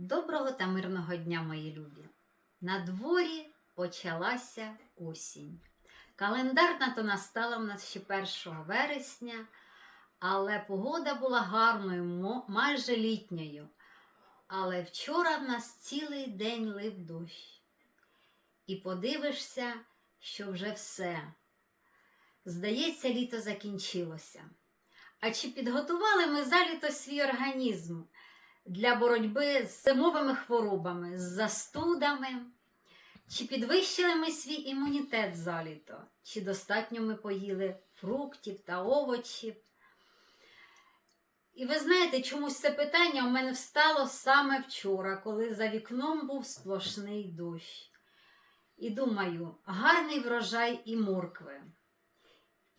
Доброго та мирного дня, мої любі! На дворі почалася осінь. Календарна то настала в нас ще 1 вересня, але погода була гарною, майже літньою. Але вчора в нас цілий день лив дощ. І подивишся, що вже все. Здається, літо закінчилося. А чи підготували ми за літо свій організм? Для боротьби з зимовими хворобами, з застудами. Чи підвищили ми свій імунітет за літо? Чи достатньо ми поїли фруктів та овочів? І ви знаєте, чомусь це питання у мене встало саме вчора, коли за вікном був сплошний дощ. І думаю, гарний врожай і моркви.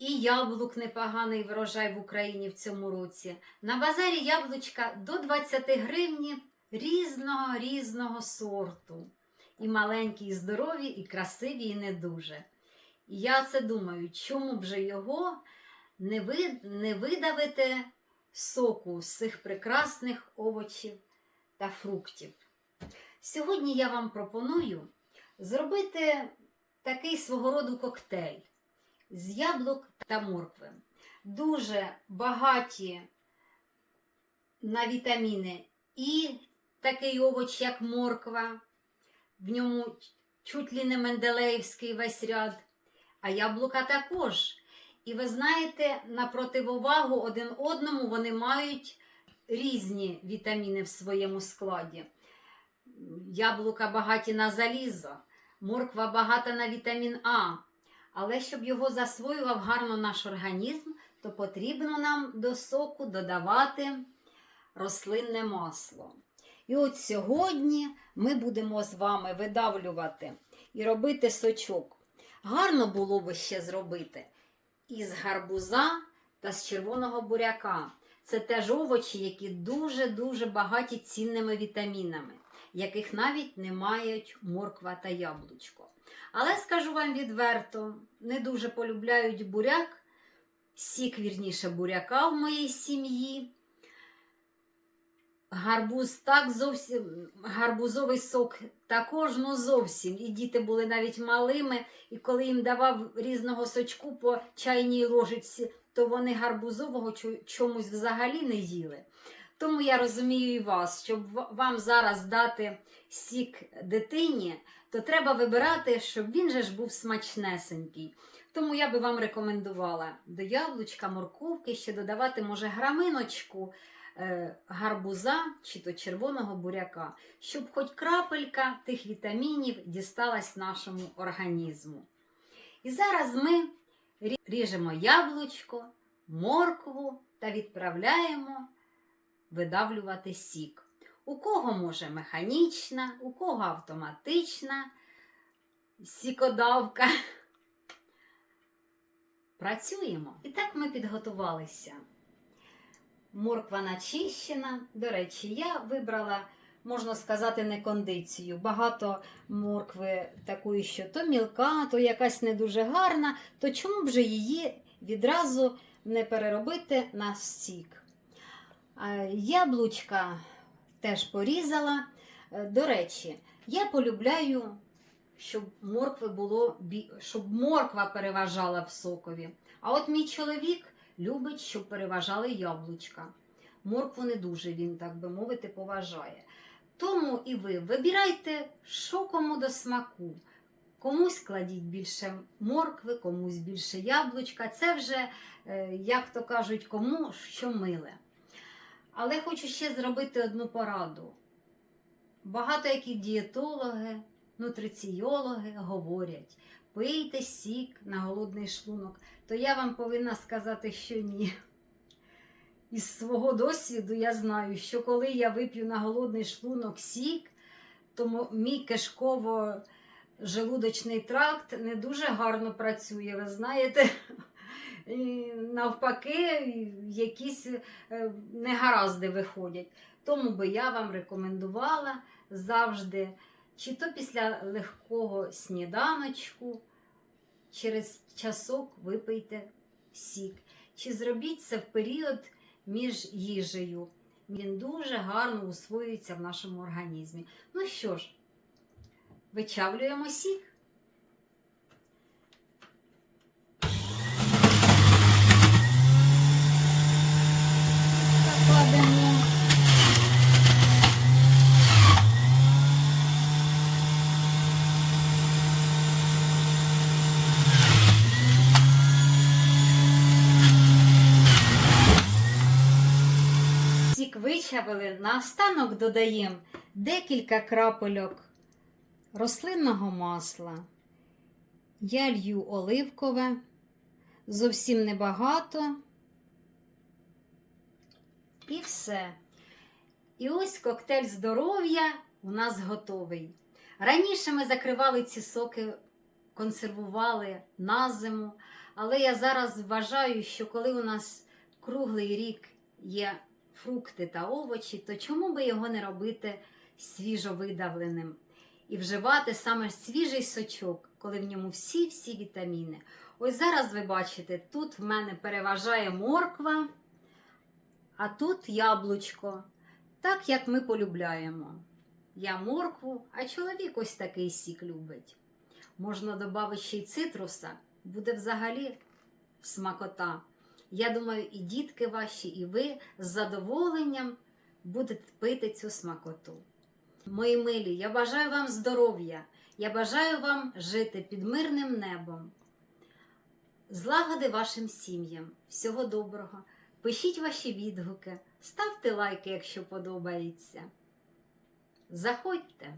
І яблук непоганий врожай в Україні в цьому році. На базарі яблучка до 20 гривнів різного різного сорту. І маленькі, і здорові, і красиві, і не дуже. І я це думаю, чому б же його не, ви, не видавити соку з цих прекрасних овочів та фруктів. Сьогодні я вам пропоную зробити такий свого роду коктейль з яблук та моркви. Дуже багаті на вітаміни і такий овоч, як морква, в ньому чуть ли не менделеївський весь ряд, а яблука також. І ви знаєте, на противовагу один одному вони мають різні вітаміни в своєму складі. Яблука багаті на залізо, морква багата на вітамін А. Але щоб його засвоював гарно наш організм, то потрібно нам до соку додавати рослинне масло. І от сьогодні ми будемо з вами видавлювати і робити сочок. Гарно було би ще зробити із гарбуза та з червоного буряка. Це теж овочі, які дуже-дуже багаті цінними вітамінами, яких навіть не мають морква та яблучко. Але скажу вам відверто, не дуже полюбляють буряк, сік, вірніше, буряка в моїй сім'ї. Гарбуз так зовсім, гарбузовий сок також ну зовсім. І діти були навіть малими, і коли їм давав різного сочку по чайній ложиці, то вони гарбузового чомусь взагалі не їли. Тому я розумію і вас, щоб вам зараз дати сік дитині, то треба вибирати, щоб він же ж був смачнесенький. Тому я би вам рекомендувала до яблучка, морковки ще додавати, може, граминочку е, гарбуза чи то червоного буряка, щоб хоч крапелька тих вітамінів дісталась нашому організму. І зараз ми ріжемо яблучко, моркву та відправляємо видавлювати сік. У кого може механічна, у кого автоматична сікодавка. Працюємо. І так ми підготувалися. Морква начищена. До речі, я вибрала, можна сказати, не кондицію. Багато моркви такої, що то мілка, то якась не дуже гарна, то чому б же її відразу не переробити на сік? Е, Яблучка теж порізала. Е, До речі, я полюбляю, щоб моркви було щоб морква переважала в сокові. А от мій чоловік любить, щоб переважали яблучка. Моркву не дуже він, так би мовити, поважає. Тому і ви вибирайте, що кому до смаку. Комусь кладіть більше моркви, комусь більше яблучка. Це вже, е, як то кажуть, кому що миле. Але хочу ще зробити одну пораду. Багато які дієтологи, нутриціологи говорять, пийте сік на голодний шлунок, то я вам повинна сказати, що ні. Із свого досвіду я знаю, що коли я вип'ю на голодний шлунок сік, то мій кишково-желудочний тракт не дуже гарно працює. Ви знаєте, І навпаки, якісь е, негаразди виходять. Тому би я вам рекомендувала завжди, чи то після легкого сніданочку, через часок випийте сік, чи зробіть це в період між їжею. Він дуже гарно усвоюється в нашому організмі. Ну що ж, вичавлюємо сік. Кладемо. Сік вичавили, наостанок додаємо декілька крапельок рослинного масла. Я лью оливкове, зовсім небагато. І все. І ось коктейль здоров'я у нас готовий. Раніше ми закривали ці соки, консервували на зиму, але я зараз вважаю, що коли у нас круглий рік є фрукти та овочі, то чому би його не робити свіжовидавленим і вживати саме свіжий сочок, коли в ньому всі-всі вітаміни. Ось зараз ви бачите, тут в мене переважає морква, а тут яблучко, так як ми полюбляємо. Я моркву, а чоловік ось такий сік любить. Можна додати ще й цитруса, буде взагалі смакота. Я думаю, і дітки ваші, і ви з задоволенням будете пити цю смакоту. Мої милі, я бажаю вам здоров'я, я бажаю вам жити під мирним небом. Злагоди вашим сім'ям, всього доброго. Пишіть ваші відгуки, ставте лайки, якщо подобається. Заходьте!